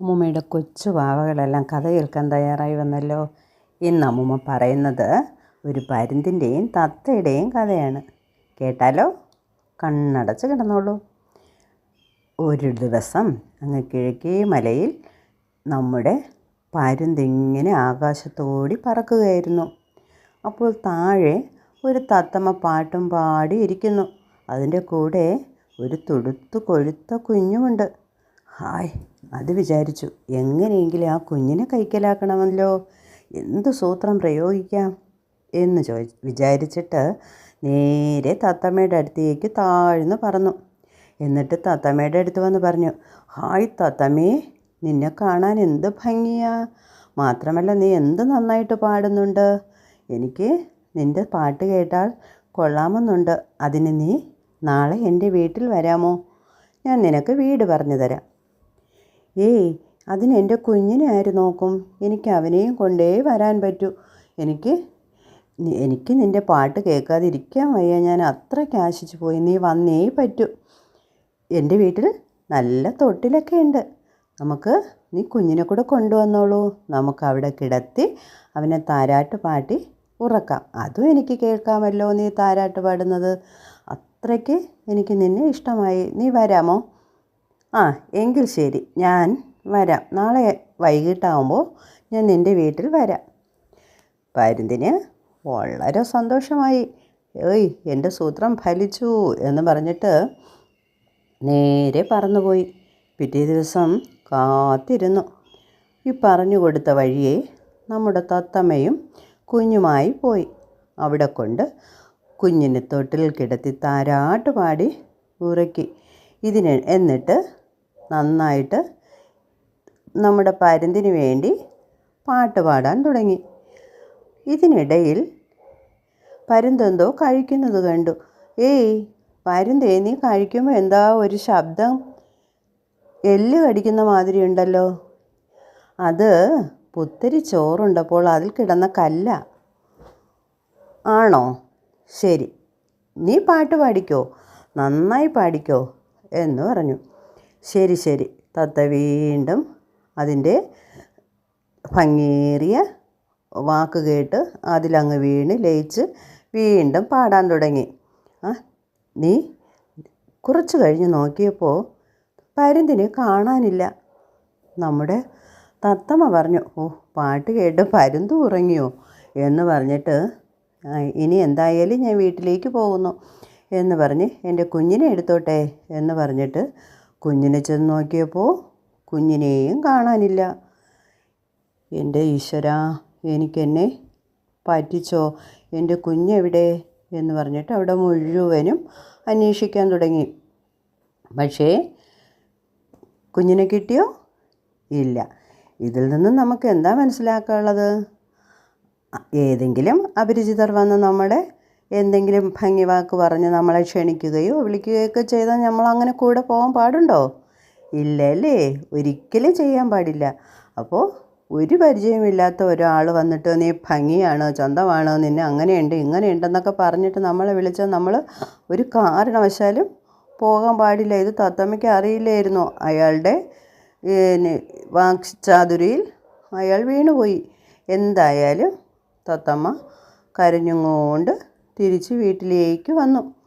അമ്മൂമ്മയുടെ കൊച്ചു വാവകളെല്ലാം കഥ കേൾക്കാൻ തയ്യാറായി വന്നല്ലോ ഇന്ന് അമ്മൂമ്മ പറയുന്നത് ഒരു പരുന്തിന്റെയും തത്തയുടെയും കഥയാണ്. കേട്ടാലോ? കണ്ണടച്ച് കിടന്നോളൂ. ഒരു ദിവസം അങ്ങ് കിഴക്കേ മലയിൽ നമ്മുടെ പരുന്തിങ്ങനെ ആകാശത്തോടി പറക്കുകയായിരുന്നു. അപ്പോൾ താഴെ ഒരു തത്തമ്മ പാട്ടും പാടി ഇരിക്കുന്നു അതിന്റെ കൂടെ ഒരു തുടുത്തു കൊഴുത്ത കുഞ്ഞുമുണ്ട്. ഹായ് അത് വിചാരിച്ചു. എങ്ങനെയെങ്കിലും ആ കുഞ്ഞിനെ കൈക്കലാക്കണമല്ലോ. എന്ത് സൂത്രം പ്രയോഗിക്കാം? എന്ന് ചോ വിചാരിച്ചിട്ട് നേരെ തത്തമ്മയുടെ അടുത്തേക്ക് താഴ്ന്നു പറന്നു. എന്നിട്ട് തത്തമ്മയുടെ അടുത്ത് വന്ന് പറഞ്ഞു ഹായ് തത്തമ്മേ നിന്നെ കാണാൻ എന്ത് ഭംഗിയാ? മാത്രമല്ല നീ എന്ത് നന്നായിട്ട് പാടുന്നുണ്ട്? എനിക്ക് നിന്റെ പാട്ട് കേട്ടാൽ കൊള്ളാമെന്നുണ്ട്. അതിന് നീ നാളെ എന്റെ വീട്ടിൽ വരാമോ? ഞാൻ നിനക്ക് വീട് പറഞ്ഞു തരാം. ഏയ് അതിന് എന്റെ കുഞ്ഞിനെ ആര് നോക്കും? എനിക്ക് അവനെയും കൊണ്ടേ വരാൻ പറ്റൂ. എനിക്ക് എനിക്ക് നിന്റെ പാട്ട് കേൾക്കാതിരിക്കാൻ വയ്യ. ഞാൻ അത്ര ആശിച്ചു പോയി. നീ വന്നേ പറ്റൂ. എന്റെ വീട്ടിൽ നല്ല തൊട്ടിലൊക്കെ ഉണ്ട്. നമുക്ക് നീ കുഞ്ഞിനെ കൂടെ കൊണ്ടുവന്നോളൂ. നമുക്ക് അവിടെ കിടത്തി അവനെ താരാട്ട് പാട്ടി ഉറക്കാം. അതും എനിക്ക് കേൾക്കാമല്ലോ നീ താരാട്ട് പാടുന്നത്. അത്രയ്ക്ക് എനിക്ക് നിന്നെ ഇഷ്ടമായി. നീ വരാമോ? ആ എങ്കിൽ ശരി. ഞാൻ വരാം. നാളെ വൈകിട്ടാവുമ്പോൾ ഞാൻ നിന്റെ വീട്ടിൽ വരാം. പരുന്തിന് വളരെ സന്തോഷമായി. ഏയ് എന്റെ സൂത്രം ഫലിച്ചു എന്ന് പറഞ്ഞിട്ട് നേരെ പറന്നുപോയി. പിറ്റേ ദിവസം കാത്തിരുന്നു. ഈ പറഞ്ഞു കൊടുത്ത വഴിയെ നമ്മുടെ തത്തമ്മയും കുഞ്ഞുമായി പോയി. അവിടെ കൊണ്ട് കുഞ്ഞിനെ തൊട്ടിൽ കിടത്തി താരാട്ട് പാടി ഉറക്കി. ഇതിന് എന്നിട്ട് നന്നായിട്ട് നമ്മുടെ പരുന്തിന് വേണ്ടി പാട്ട് പാടാൻ തുടങ്ങി. ഇതിനിടയിൽ പരുന്തെന്തോ കഴിക്കുന്നത് കണ്ടു. ഏയ് പരുന്തേ നീ കഴിക്കുമ്പോൾ എന്താ ഒരു ശബ്ദം? എല്ല് കടിക്കുന്ന മാതിരി ഉണ്ടല്ലോ. അത് പുത്തരി ചോറുണ്ടപ്പോൾ അതിൽ കിടന്ന കല്ല. ആണോ? ശരി നീ പാട്ട് പാടിക്കോ നന്നായി പാടിക്കോ എന്ന് പറഞ്ഞു. ശരി ശരി. തത്ത വീണ്ടും അതിന്റെ ഭംഗേറിയ വാക്ക് കേട്ട് അതിലങ്ങ് വീണ് ലയിച്ച് വീണ്ടും പാടാൻ തുടങ്ങി. ആ നീ കുറച്ച് കഴിഞ്ഞ് നോക്കിയപ്പോൾ പരുന്തിനെ കാണാനില്ല. നമ്മുടെ തത്തമ്മ പറഞ്ഞു ഓ പാട്ട് കേട്ട് പരുന്ത് ഉറങ്ങിയോ? എന്ന് പറഞ്ഞിട്ട് "ആ, ഇനി എന്തായാലും ഞാൻ വീട്ടിലേക്ക് പോകുന്നു എന്ന് പറഞ്ഞ് എന്റെ കുഞ്ഞിനെ എടുത്തോട്ടെ എന്ന് പറഞ്ഞിട്ട് കുഞ്ഞിനെ ചെന്ന് നോക്കിയപ്പോൾ കുഞ്ഞിനെയും കാണാനില്ല. എന്റെ ഈശ്വര എനിക്കെന്നെ പറ്റിച്ചോ? എന്റെ കുഞ്ഞെവിടെ? എന്ന് പറഞ്ഞിട്ട് അവിടെ മുഴുവനും അന്വേഷിക്കാൻ തുടങ്ങി. പക്ഷേ കുഞ്ഞിനെ കിട്ടിയോ? ഇല്ല. ഇതിൽ നിന്ന് നമുക്ക് എന്താ മനസ്സിലാക്കാനുള്ളത്? ഏതെങ്കിലും അപരിചിതർ വന്ന് നമ്മുടെ എന്തെങ്കിലും ഭംഗി വാക്ക് പറഞ്ഞ് നമ്മളെ ക്ഷണിക്കുകയോ വിളിക്കുകയൊക്കെ ചെയ്താൽ നമ്മൾ അങ്ങനെ കൂടെ പോകാൻ പാടുണ്ടോ? ഇല്ലല്ലേ. ഒരിക്കലും ചെയ്യാൻ പാടില്ല. അപ്പോൾ ഒരു പരിചയമില്ലാത്ത ഒരാൾ വന്നിട്ട് നീ ഭംഗിയാണോ? ചന്തമാണോ? നിന്നെ അങ്ങനെയുണ്ട് ഇങ്ങനെയുണ്ടെന്നൊക്കെ പറഞ്ഞിട്ട് നമ്മളെ വിളിച്ചാൽ നമ്മൾ ഒരു കാരണവശാലും പോകാൻ പാടില്ല. ഇത് തത്തമ്മയ്ക്ക് അറിയില്ലായിരുന്നു. അയാളുടെ വാക്ചാതുരിയിൽ അയാൾ വീണുപോയി. എന്തായാലും തത്തമ്മ കരഞ്ഞുകൊണ്ട് തിരിച്ച് വീട്ടിലേക്ക് വന്നു.